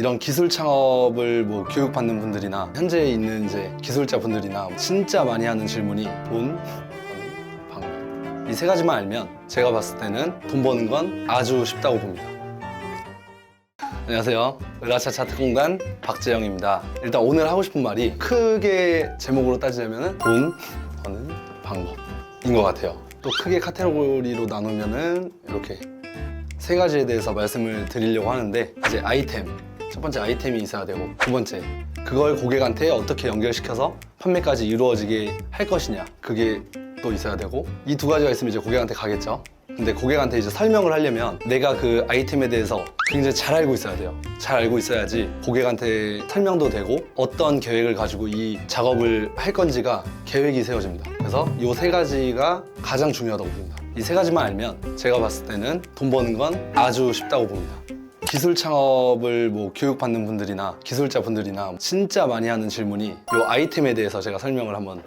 이런 기술 창업을 뭐 교육받는 분들이나 현재 있는 이제 기술자 분들이나 진짜 많이 하는 질문이 돈, 방법. 이 세 가지만 알면 제가 봤을 때는 돈 버는 건 아주 쉽다고 봅니다. 안녕하세요. 으라차차 특공단 박재영입니다. 일단 오늘 하고 싶은 말이 크게 제목으로 따지자면 돈 버는 방법인 것 같아요. 또 크게 카테고리로 나누면은 이렇게 세 가지에 대해서 말씀을 드리려고 하는데 이제 아이템 첫 번째 아이템이 있어야 되고 두 번째 그걸 고객한테 어떻게 연결시켜서 판매까지 이루어지게 할 것이냐 그게 또 있어야 되고 이 두 가지가 있으면 이제 고객한테 가겠죠. 근데 고객한테 이제 설명을 하려면 내가 그 아이템에 대해서 굉장히 잘 알고 있어야 돼요. 잘 알고 있어야지 고객한테 설명도 되고 어떤 계획을 가지고 이 작업을 할 건지가 계획이 세워집니다. 그래서 이 세 가지가 가장 중요하다고 봅니다. 이 세 가지만 알면 제가 봤을 때는 돈 버는 건 아주 쉽다고 봅니다. 기술 창업을 뭐 교육받는 분들이나 기술자 분들이나 진짜 많이 하는 질문이 이 아이템에 대해서 제가 설명을 한번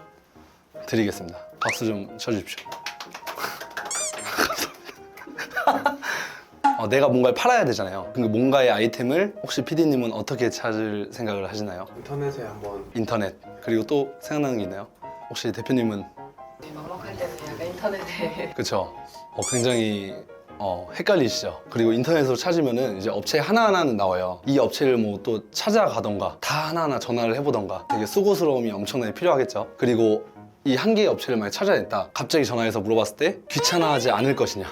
드리겠습니다. 박수 좀 쳐주십시오. 어, 내가 뭔가를 팔아야 되잖아요. 그 뭔가의 아이템을 혹시 PD님은 어떻게 찾을 생각을 하시나요? 인터넷에 한번 인터넷 그리고 또 생각나는 게 있나요? 혹시 대표님은 네, 막막할 때는 약간 인터넷에 그쵸. 어, 굉장히 어, 헷갈리시죠. 그리고 인터넷으로 찾으면은 이제 업체 하나하나는 나와요. 이 업체를 뭐 또 찾아가던가 다 하나하나 전화를 해보던가 되게 수고스러움이 엄청나게 필요하겠죠. 그리고 이 한 개의 업체를 만약 찾아냈다. 갑자기 전화해서 물어봤을 때 귀찮아하지 않을 것이냐.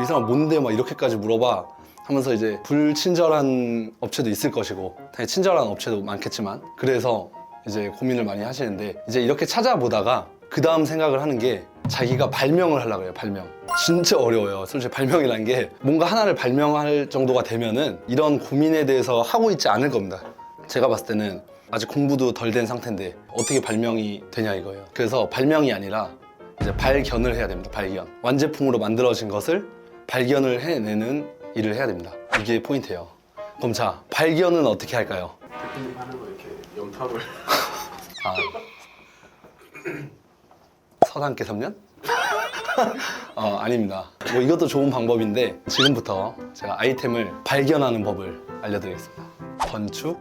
이 사람 뭔데 막 이렇게까지 물어봐. 하면서 이제 불친절한 업체도 있을 것이고 당연히 친절한 업체도 많겠지만 그래서 이제 고민을 많이 하시는데 이제 이렇게 찾아보다가 그 다음 생각을 하는 게 자기가 발명을 하려고 해요 발명. 진짜 어려워요. 솔직히 발명이라는 게 뭔가 하나를 발명할 정도가 되면은 이런 고민에 대해서 하고 있지 않을 겁니다. 제가 봤을 때는 아직 공부도 덜 된 상태인데 어떻게 발명이 되냐 이거예요. 그래서 발명이 아니라 이제 발견을 해야 됩니다 발견. 완제품으로 만들어진 것을 발견을 해내는 일을 해야 됩니다. 이게 포인트예요. 그럼 자 발견은 어떻게 할까요? 대표님 하는 거 이렇게 염탐을 아. 서당계 3년? 어, 아닙니다. 뭐 이것도 좋은 방법인데 지금부터 제가 아이템을 발견하는 법을 알려드리겠습니다. 건축,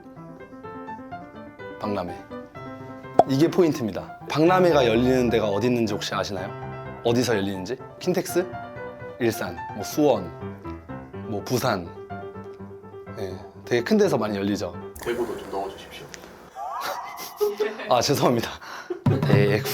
박람회. 이게 포인트입니다. 박람회가 열리는 데가 어디 있는지 혹시 아시나요? 어디서 열리는지? 킨텍스, 일산, 뭐 수원, 뭐 부산. 네, 되게 큰 데서 많이 열리죠. 대구도 좀 넣어주십시오. 아 죄송합니다. 대구.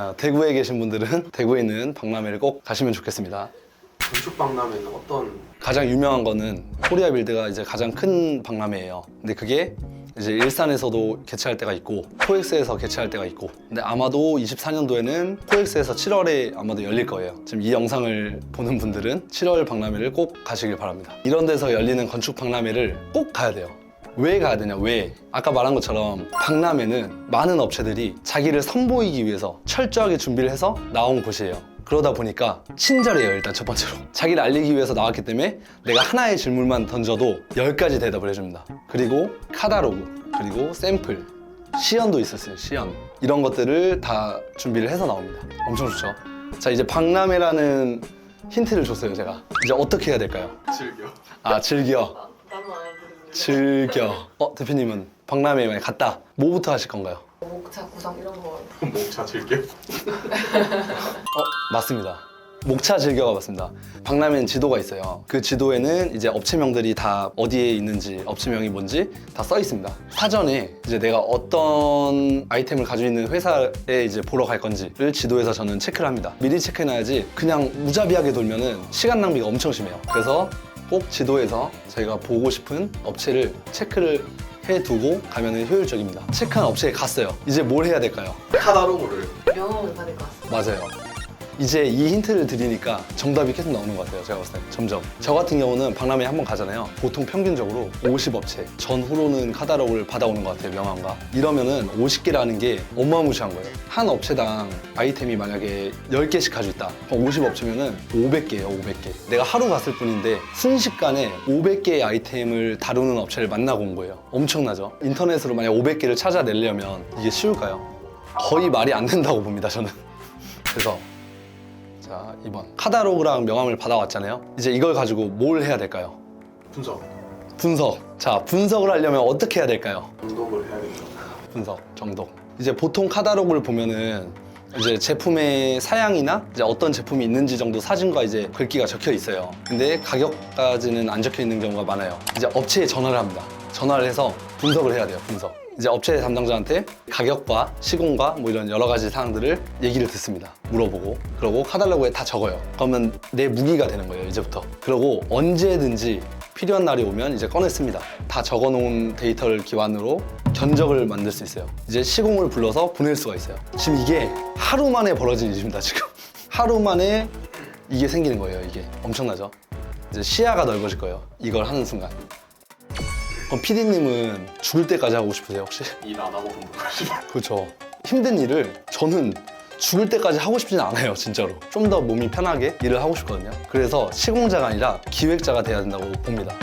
아, 대구에 계신 분들은 대구에 있는 박람회를 꼭 가시면 좋겠습니다. 건축 박람회는 어떤 가장 유명한 거는 코리아 빌드가 이제 가장 큰 박람회예요. 근데 그게 이제 일산에서도 개최할 때가 있고 코엑스에서 개최할 때가 있고 근데 아마도 24년도에는 코엑스에서 7월에 아마도 열릴 거예요. 지금 이 영상을 보는 분들은 7월 박람회를 꼭 가시길 바랍니다. 이런 데서 열리는 건축 박람회를 꼭 가야 돼요. 왜 가야 되냐 왜? 아까 말한 것처럼 박람회는 많은 업체들이 자기를 선보이기 위해서 철저하게 준비를 해서 나온 곳이에요. 그러다 보니까 친절해요 일단 첫 번째로. 자기를 알리기 위해서 나왔기 때문에 내가 하나의 질문만 던져도 10가지 대답을 해줍니다. 그리고 카다로그 그리고 샘플 시연도 있었어요 시연. 이런 것들을 다 준비를 해서 나옵니다. 엄청 좋죠? 자 이제 박람회라는 힌트를 줬어요 제가. 이제 어떻게 해야 될까요? 즐겨. 아 즐겨 즐겨. 어, 대표님은 박람회에 만약 갔다. 뭐부터 하실 건가요? 목차 구성 이런 거 목차 즐겨 어, 맞습니다. 목차 즐겨가 맞습니다. 박람회는 지도가 있어요. 그 지도에는 이제 업체명들이 다 어디에 있는지, 업체명이 뭔지 다 써 있습니다. 사전에 이제 내가 어떤 아이템을 가지고 있는 회사에 이제 보러 갈 건지를 지도에서 저는 체크를 합니다. 미리 체크해놔야지 그냥 무자비하게 돌면은 시간 낭비가 엄청 심해요. 그래서 꼭 지도에서 저희가 보고 싶은 업체를 체크를 해두고 가면은 효율적입니다. 체크한 업체에 갔어요. 이제 뭘 해야 될까요? 카다로그를 명함을 받을 것 같습니다. 맞아요. 이제 이 힌트를 드리니까 정답이 계속 나오는 것 같아요. 제가 봤을 때 점점. 저 같은 경우는 박람회 한 번 가잖아요. 보통 평균적으로 50업체 전후로는 카다로그를 받아오는 것 같아요. 명함과. 이러면은 50개라는 게 어마무시한 거예요. 한 업체당 아이템이 만약에 10개씩 가지고 있다. 그럼 50업체면은 500개예요. 500개. 내가 하루 갔을 뿐인데 순식간에 500개의 아이템을 다루는 업체를 만나고 온 거예요. 엄청나죠? 인터넷으로 만약 500개를 찾아내려면 이게 쉬울까요? 거의 말이 안 된다고 봅니다. 저는. 그래서 자 2번 카다로그랑 명함을 받아왔잖아요 이제 이걸 가지고 뭘 해야 될까요? 분석 분석. 자, 분석을 하려면 어떻게 해야 될까요? 운동을 해야겠죠. 분석, 정독. 이제 보통 카다로그를 보면은 이제 제품의 사양이나 이제 어떤 제품이 있는지 정도 사진과 이제 글귀가 적혀 있어요. 근데 가격까지는 안 적혀 있는 경우가 많아요. 이제 업체에 전화를 합니다. 전화를 해서 분석을 해야 돼요, 분석. 이제 업체 담당자한테 가격과 시공과 뭐 이런 여러 가지 사항들을 얘기를 듣습니다. 물어보고. 그러고 카달로그에 다 적어요. 그러면 내 무기가 되는 거예요, 이제부터. 그러고 언제든지 필요한 날이 오면 이제 꺼냈습니다. 다 적어놓은 데이터를 기반으로 견적을 만들 수 있어요. 이제 시공을 불러서 보낼 수가 있어요. 지금 이게 하루 만에 벌어진 일입니다, 지금. 하루 만에 이게 생기는 거예요, 이게. 엄청나죠? 이제 시야가 넓어질 거예요. 이걸 하는 순간. 그럼 PD님은 죽을 때까지 하고 싶으세요, 혹시? 일 안 하고 공부. 그렇죠. 힘든 일을 저는 죽을 때까지 하고 싶지는 않아요, 진짜로. 좀 더 몸이 편하게 일을 하고 싶거든요. 그래서 시공자가 아니라 기획자가 돼야 된다고 봅니다.